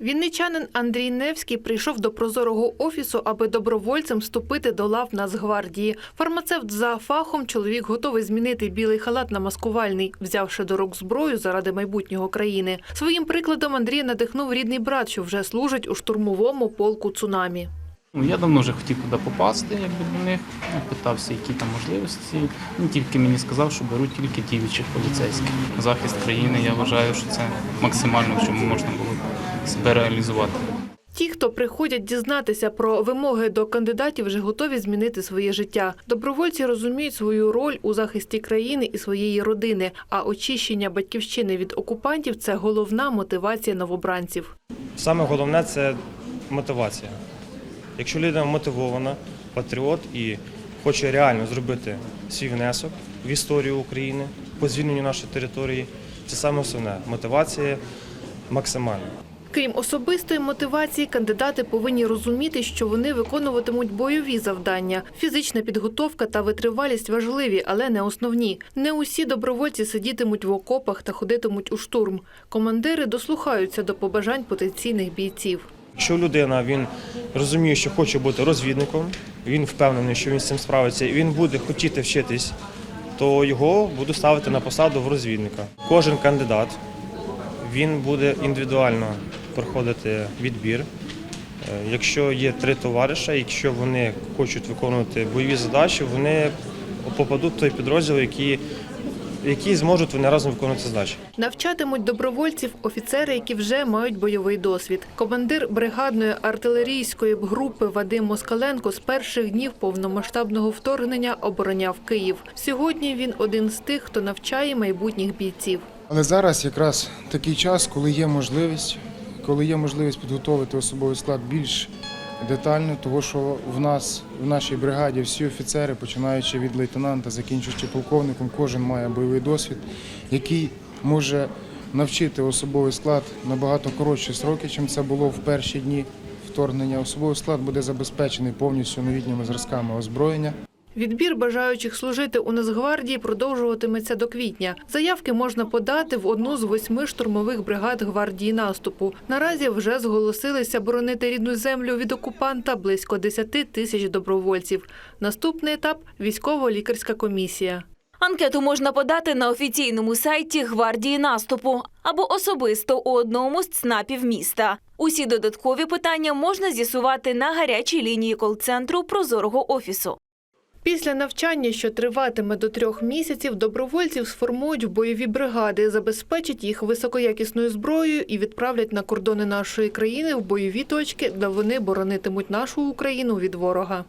Вінничанин Андрій Невський прийшов до прозорого офісу, аби добровольцем вступити до лав Нацгвардії. Фармацевт за фахом чоловік готовий змінити білий халат на маскувальний, взявши до рук зброю заради майбутнього країни. Своїм прикладом Андрій надихнув рідний брат, що вже служить у штурмовому полку цунамі. Ну, я давно вже хотів туди попасти, якби до них. Питався, які там можливості. Він тільки мені сказав, що беруть тільки діючих поліцейських. Захист країни, я вважаю, що це максимально, в чому можна було реалізувати. Ті, хто приходять дізнатися про вимоги до кандидатів, вже готові змінити своє життя. Добровольці розуміють свою роль у захисті країни і своєї родини. А очищення батьківщини від окупантів це головна мотивація новобранців. Саме головне це мотивація. Якщо людина мотивована, патріот і хоче реально зробити свій внесок в історію України по звільненню нашої території, це саме основне мотивація максимальна. Крім особистої мотивації, кандидати повинні розуміти, що вони виконуватимуть бойові завдання. Фізична підготовка та витривалість важливі, але не основні. Не усі добровольці сидітимуть в окопах та ходитимуть у штурм. Командири дослухаються до побажань потенційних бійців. Якщо людина він розуміє, що хоче бути розвідником, він впевнений, що він з цим справиться, і він буде хотіти вчитись, то його буду ставити на посаду в розвідника. Кожен кандидат він буде індивідуально проходити відбір. Е, Якщо є три товариша, якщо вони хочуть виконувати бойові задачі, вони попадуть в той підрозділ, який, який зможуть вони разом виконувати задачі. Навчатимуть добровольців офіцери, які вже мають бойовий досвід. Командир бригадної артилерійської групи Вадим Москаленко з перших днів повномасштабного вторгнення обороняв Київ. Сьогодні він один з тих, хто навчає майбутніх бійців. Але зараз якраз такий час, коли є можливість, коли є можливість підготовити особовий склад більш детально, того що в нас в нашій бригаді всі офіцери, починаючи від лейтенанта, закінчуючи полковником, кожен має бойовий досвід, який може навчити особовий склад набагато коротші сроки, чим це було в перші дні вторгнення. Особовий склад буде забезпечений повністю новітніми зразками озброєння. Відбір бажаючих служити у Нацгвардії продовжуватиметься до квітня. Заявки можна подати в одну з восьми штурмових бригад гвардії наступу. Наразі вже зголосилися боронити рідну землю від окупанта близько 10 тисяч добровольців. Наступний етап військово-лікарська комісія. Анкету можна подати на офіційному сайті Гвардії наступу або особисто у одному з ЦНАПів міста. Усі додаткові питання можна з'ясувати на гарячій лінії кол-центру Прозорого офісу. Після навчання, що триватиме до трьох місяців, добровольців сформують в бойові бригади, забезпечать їх високоякісною зброєю і відправлять на кордони нашої країни в бойові точки, де вони боронитимуть нашу Україну від ворога.